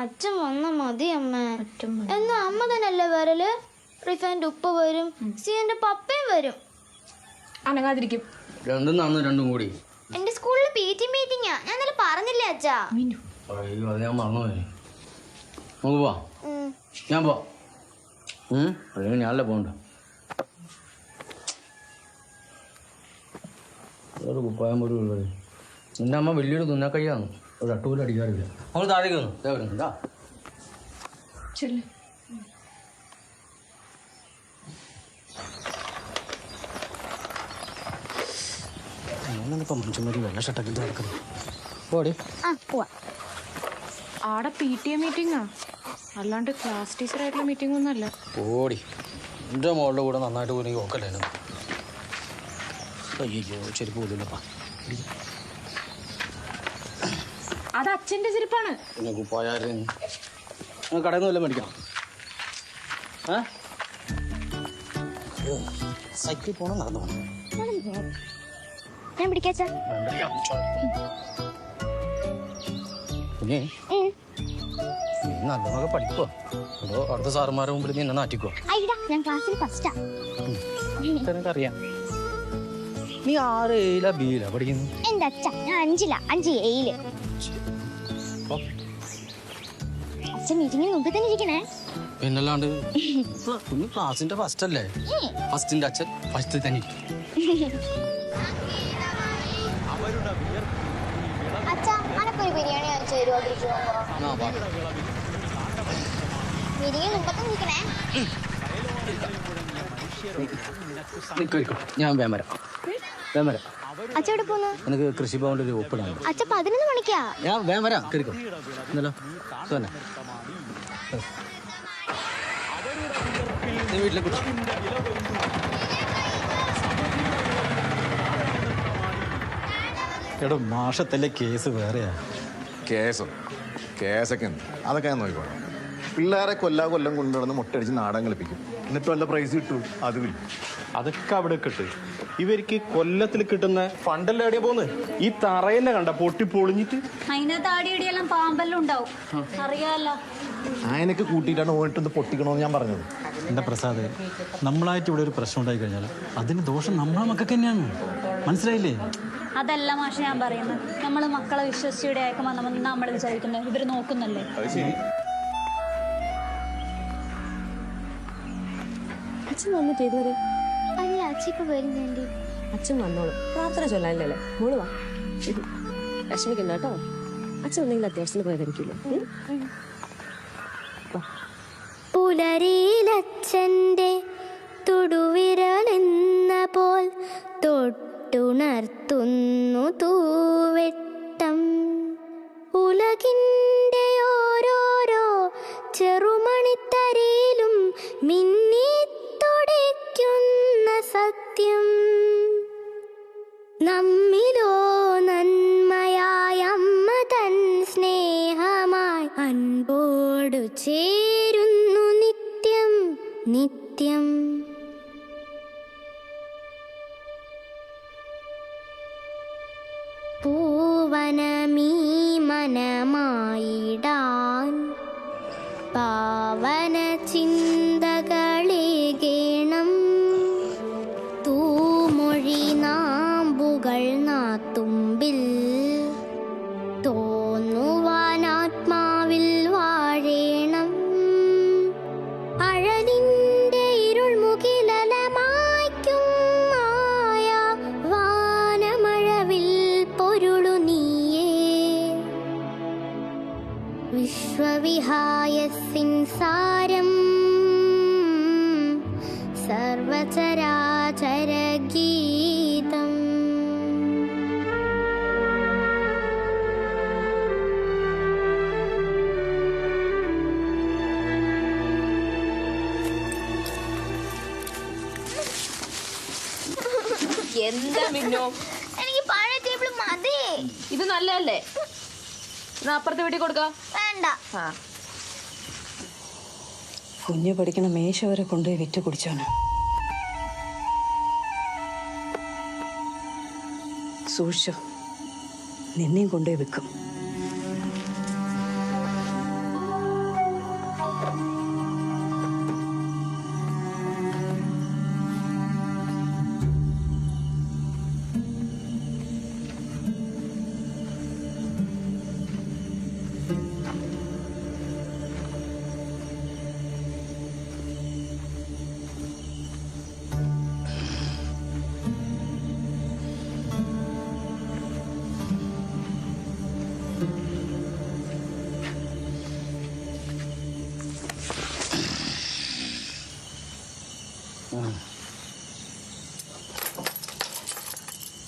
അച്ഛൻ വന്ന മതി അമ്മ. എന്നാ അമ്മ തന്നെയല്ലേ വരൽ? റിഫൈൻഡ് ഉപ്പ് വരും. സിയന്റെ പപ്പയും വരും. അനങ്ങാതിരിക്കും. രണ്ടും നടന്നു രണ്ടും കൂടി. എന്റെ സ്കൂളിൽ പി ടി മീറ്റിംഗാ ഞാൻ നല്ല പറഞ്ഞില്ലേ അച്ഛാ? അയ്യോ. അത് ഞാൻ മറന്നുപോയി. നമുക്ക് പോവാം. ഞാൻ പോവാം. അല്ലെങ്കിൽ ഞാനല്ലേ പോകണ്ട? ഒരു കുപ്പായം പോലും ഉള്ളത് നിന്റെ അമ്മ വലിയൊരു തുന്നക്കയ്യാണ് ഒരു അട്ടുപോലും അടിക്കാറില്ല അവൾ താഴേക്ക് വന്നു? ഇതാ ചെല്ല്. ഞാനിപ്പം മനുഷ്യന്മാരി വെള്ള ഷട്ടൊക്കെ നടക്കുന്നു. പോടി. ആ പോവാ. ആടെ പി ടി എ മീറ്റിംഗാ അല്ലാണ്ട് ക്ലാസ് ടീച്ചറായിട്ടുള്ള മീറ്റിംഗ് ഒന്നും അല്ല പോടി. എന്റെ മോളുടെ കൂടെ നന്നായിട്ട് പോയി ഓക്കല്ലേ അയ്യോ ചെരുപ്പ് പോലില്ലപ്പാ അത് അച്ഛന്റെ ചെരുപ്പാണ്. പിന്നെ കുപ്പായാരും കടയിൽ നിന്ന് വല്ലതും മേടിക്കണം ഏ സൈക്കിൾ പോണം നടന്നു ഞാൻ പിടിക്കാച്ചാ പിന്നെ നീ നല്ലതൊക്കെ പഠിക്കോ അതോ അടുത്ത സാറുമാരുടെ മുമ്പിൽ നീ എന്നെ അയ്യടാ ഞാൻ ക്ലാസ്സിൽ ഫസ്റ്റാ എനിക്കറിയാം നീ ആറ് ഏയിലാ ബിയിലാ പഠിക്കുന്നു? എന്റെ അച്ഛ ഞാൻ അഞ്ചില അഞ്ച് ഏയിൽ അച്ഛൻ മീറ്റിംഗിന് മുമ്പ് തന്നെ ഇരിക്കണേ. പിന്നല്ലാണ്ട് കുഞ്ഞു ക്ലാസിന്റെ ഫസ്റ്റ് അല്ലേ? ഫസ്റ്റിന്റെ അച്ഛൻ ഫസ്റ്റ് തന്നെ. ഞാൻ വേം വരാം. വേം വരാം. അച്ഛ എവിടെ പോന്നു? എനിക്ക് കൃഷിഭവനിൽ ഒരു ഒപ്പിടാൻ അച്ഛ പതിനൊന്ന് മണിക്കാ? ഞാൻ വേം വരാം കയറിക്കോ എന്നല്ലോ തന്നെ നീ വീട്ടിലേക്ക് വിട്ടോ. എടോ മാഷത്തല്ലേ കേസ് വേറെയാ? കേസോ? കേസൊക്കെ ഉണ്ട് അതൊക്കെ ഞാൻ നോക്കിക്കോളാം. പിള്ളേരെ കൊല്ലാ കൊല്ലം കൊണ്ടുനടന്ന് മുട്ടടിച്ച് നാടൻ കളിപ്പിക്കും. എന്നിട്ട് വല്ല പ്രൈസ് കിട്ടു. അതുമില്ല അതൊക്കെ അവിടെ കിട്ടും. ഇവർക്ക് കൊല്ലത്തിൽ കിട്ടുന്ന ഫണ്ടല്ലേ എവിടെയാ പോന്ന്? ഈ തറയെന്നെ കണ്ട പൊട്ടി പൊളിഞ്ഞിട്ട്. അതിനകത്ത് ആടിയടിയെല്ലാം പാമ്പെല്ലാം ഉണ്ടാവും. അറിയാലോ. ആയനൊക്കെ കൂട്ടിയിട്ടാണ് പോയിട്ടൊന്ന് പൊട്ടിക്കണമെന്ന് ഞാൻ പറഞ്ഞത്. എന്റെ പ്രസാദ്? നമ്മളായിട്ട് ഇവിടെ ഒരു പ്രശ്നം ഉണ്ടായി കഴിഞ്ഞാൽ അതിന് ദോഷം നമ്മളെ മക്കൾക്ക് തന്നെയാണ്. മനസ്സിലായില്ലേ? അതല്ല മാഷ ഞാൻ പറയുന്നത്. നമ്മൾ മക്കളെ വിശ്വസിച്ച് ഇവിടെ അയക്കുമ്പോൾ നമ്മൾ നമ്മൾ വിചാരിക്കുന്നത് ഇവർ നോക്കുന്നല്ലേ? അച്ഛൻ വന്നിട്ട് ഇതുവരെ? അല്ല അച്ഛ ഇപ്പൊ വരുന്നുണ്ട്. അച്ഛൻ വന്നോളൂ. പ്രാർത്ഥന ചൊല്ലാനില്ലല്ലേ? മോൾ വാ. വിഷമിക്കണ്ട കേട്ടോ. അച്ഛൻ എന്തെങ്കിലും അത്യാവശ്യത്തിന് പോയതായിരിക്കില്ല പുലരിയിലച്ഛന്റെ തൊടുവിരലെന്ന പോൽ തൊട്ടുണർത്തുന്നു തൂവെട്ടം 尼提姆。വിശ്വവിഹായസിൻ സാരം സർവചരാചരഗീതം. എന്താ മിന്നോ? എനിക്ക് പഴയ ടേബിൾ മതി. ഇത് നല്ലതല്ലേ? എന്നാ അപ്പുറത്തെ വീട്ടിൽ കൊടുക്കാം. വേണ്ട കുഞ്ഞു പഠിക്കണ മേശ വരെ കൊണ്ടുപോയി വിറ്റ് കുടിച്ചോന്. സൂക്ഷിച്ചോ. നിന്നെയും കൊണ്ടുപോയി വെക്കും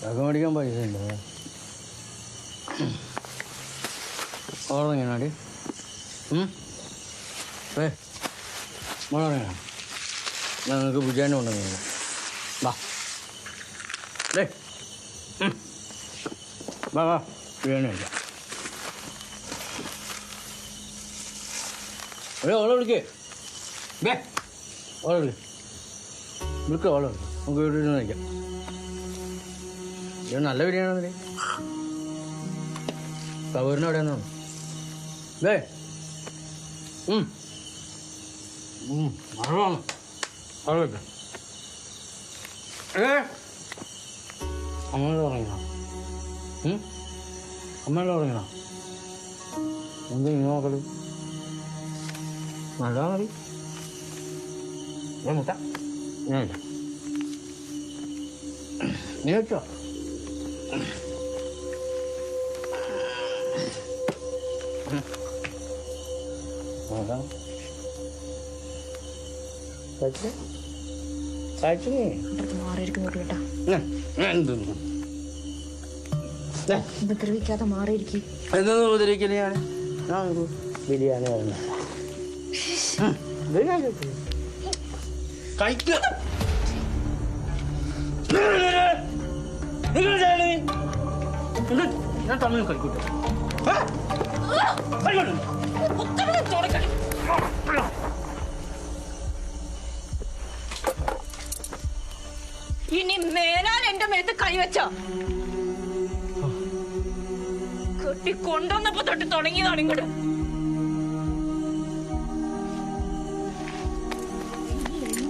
ചക്ക മേടിക്കാൻ പൈസ ഉണ്ടോ? ഓളെങ്ങനാടി ഏ മോളെങ്ങനാ ഞങ്ങൾക്ക് വാ. ഡേ വാ വാ. ബിരിയാണി ഓളെ വിളിക്കേ. ഓളെ വിളി. വിളിക്കുക അവളോ വിളി നമുക്ക് വീട്ടിൽ കഴിക്കാം. ഇത് നല്ല ബിരിയാണി കവറിന്. അവിടെ വെക്ക്. ഏ? അമ്മയോട് പറഞ്ഞോ അമ്മയോട് പറഞ്ഞോ എന്ത് നീ നോക്കൽ? നല്ലതാ മതി മുട്ട. നീ വെച്ചോ. ഉപദ്രവിക്കാതെ മാറിയിരിക്കും. എന്തെന്ന് ഉപദ്രവിക്കൽ ഞാൻ? ഞാൻ ഒരു നിങ്ങൾ ഞാൻ തമ്മിൽ കഴിക്കൂട്ടെ ഇനി മേലാൽ എന്റെ മേത്ത് കൈവച്ച കെട്ടി കൊണ്ടുവന്നപ്പോ തൊട്ട് തുടങ്ങിയതാണ് ഇങ്ങോട്ട്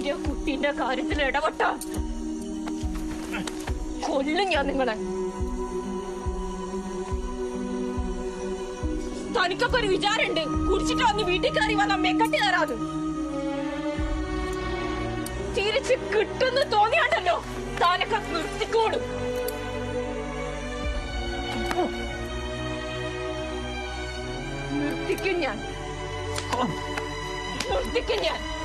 എന്റെ കുട്ടീന്റെ കാര്യത്തിൽ ഇടപെട്ട. കൊല്ലും ഞാൻ നിങ്ങളെ. തനിക്കൊക്കെ ഒരു വിചാരമുണ്ട്. കുടിച്ചിട്ട് വന്ന് വീട്ടിൽ കയറി വന്ന മെക്കട്ടി തരാത്. തിരിച്ച് കിട്ടുന്നു തോന്നിയാണ്ടല്ലോ. താനൊക്കെ നിർത്തിക്കോടും. നിർത്തിക്കും ഞാൻ. നിർത്തിക്കും ഞാൻ.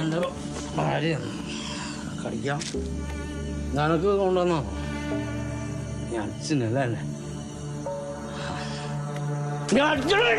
എന്റെ ഭാര്യ കടിക്കാം നിനക്ക് കൊണ്ടുവന്നോ? ഞാൻ അച്ഛനല്ലേ? ഞാൻ അച്ഛനെ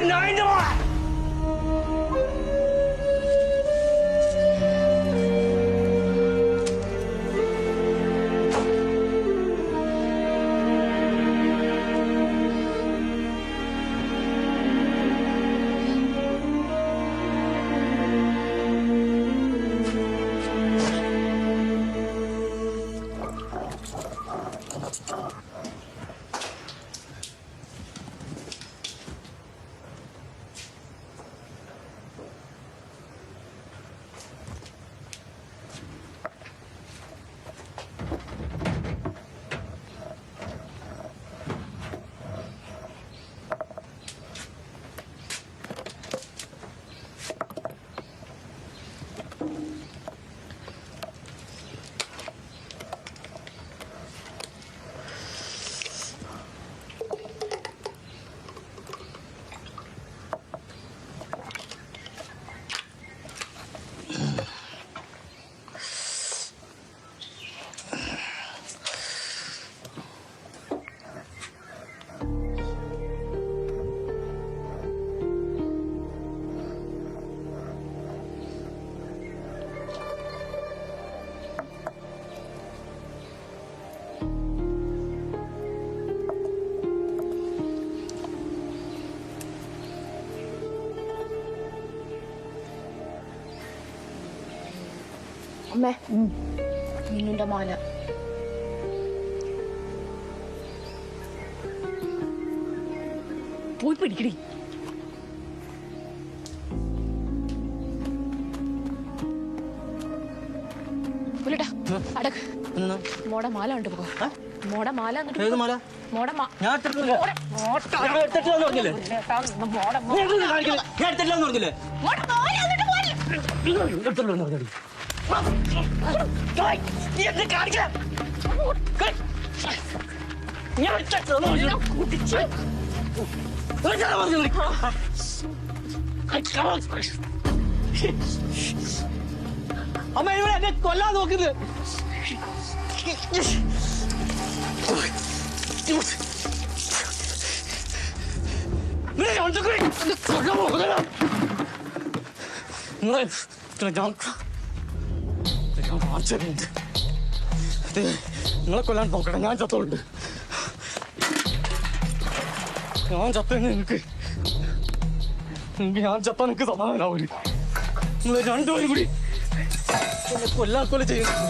അമ്മേ. നിന്നുന്റെ മാല പോയി പിടിക്കടി. മോടെ മാല കണ്ടു മോടെ മാല ഏത് മാല? ഞാൻ എടുത്തിട്ടില്ല. ഞാൻ എടുത്തിട്ടില്ല എന്ന് പറഞ്ഞില്ലേ? മോടെ നീ എന്തിനാ കാണിക്കുന്നെ? ഞാൻ എടുത്തിട്ടില്ല എന്ന് പറഞ്ഞില്ലേ? മോടെ മാല എന്നിട്ട് പോലെ എടുത്തിട്ടില്ല എന്ന് പറഞ്ഞടി. നീ എന്ത് കാണിക്കുന്നെ? ഞാൻ എടുത്തിട്ടില്ല എന്ന് പറഞ്ഞില്ലേ? എടുത്തിട്ടില്ല എന്ന് പറഞ്ഞില്ലേ? അമ്മ ഇവിടെ എന്നെ കൊല്ലാൻ നോക്കുന്നത് നിങ്ങളെ ഞാൻ കൊല്ലും. എന്നെ കൊല്ലാൻ നോക്കുന്നതാ. ഞാൻ ഞാൻ കാണിച്ചിട്ടുണ്ട് നിങ്ങളെ കൊല്ലാൻ നോക്കട്ടെ ഞാൻ ചത്തോളുണ്ട് ഞാൻ ചത്ത നിനക്ക് ഞാൻ ചത്ത നിനക്ക് സമാധാനാവൂല? നിങ്ങൾ രണ്ടുപേരും കൂടി കൊല്ല ചെയ്യുന്നു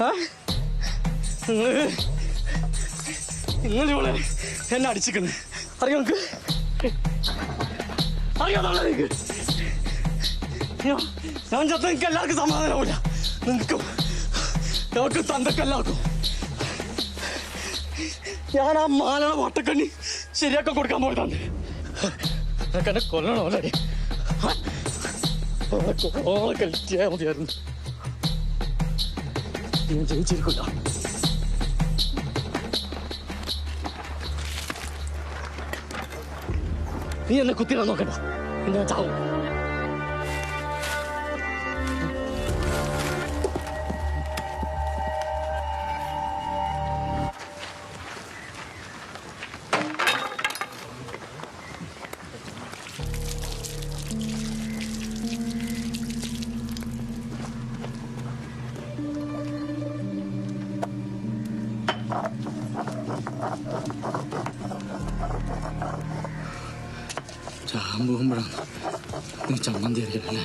ആ? നിങ്ങൾ ഇവിടെ എന്നെ അടിച്ചിക്കുന്നു അറിയോ നിങ്ങൾക്ക് അറിയാതെ നിങ്ങക്ക്? ഞാൻ ഞാൻ ചത്ത നിങ്ങൾക്ക് എല്ലാവർക്കും സമാധാനമില്ല നിങ്ങൾക്കും ഞങ്ങൾക്ക് തന്തക്ക് ഞാൻ ആ മാലയുടെ വട്ടക്കണ്ണി ശരിയാക്കി കൊടുക്കാൻ പോയതാണ് നിനക്ക് എന്നെ കൊല്ലണോ അല്ലേ ഓളെ കളിച്ചാൽ മതിയായിരുന്നു ഞാൻ ജയിച്ചിരിക്കില്ല നീ എന്നെ കുത്തിയിടാൻ നോക്കണ്ട ഞാൻ ചാവും அம்பு கும்பிடாங்க நீ சம்மந்தி இருக்கிறல்ல